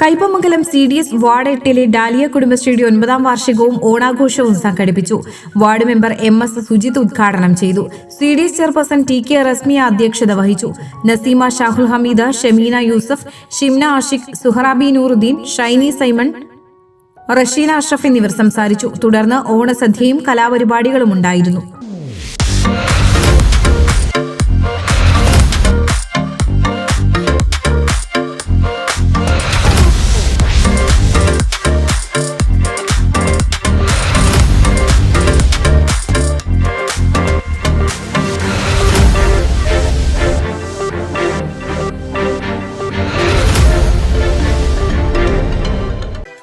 Kaipamangalam C D S ward എട്ടിലെ Dahlia കുടുംബശ്രീയുടെ ഒൻപതാം വാർഷികവും ഓണാഘോഷവും സംഘടിപ്പിച്ചു. Ward member M S Sujith ഉദ്ഘാടനം ചെയ്തു. C D S chairperson T K Rasmiya അധ്യക്ഷത വഹിച്ചു. നസീമ ഷാഹുൽ ഹമീദ ഷമീന യൂസഫ് ഷിംന ആഷിഖ് സുഹറാബി നൂറുദ്ദീൻ ഷൈനി സൈമൺ റഷീന അഷ്റഫ് എന്നിവർ സംസാരിച്ചു. തുടർന്ന് ഓണസദ്യയും കലാപരിപാടികളും ഉണ്ടായിരുന്നു.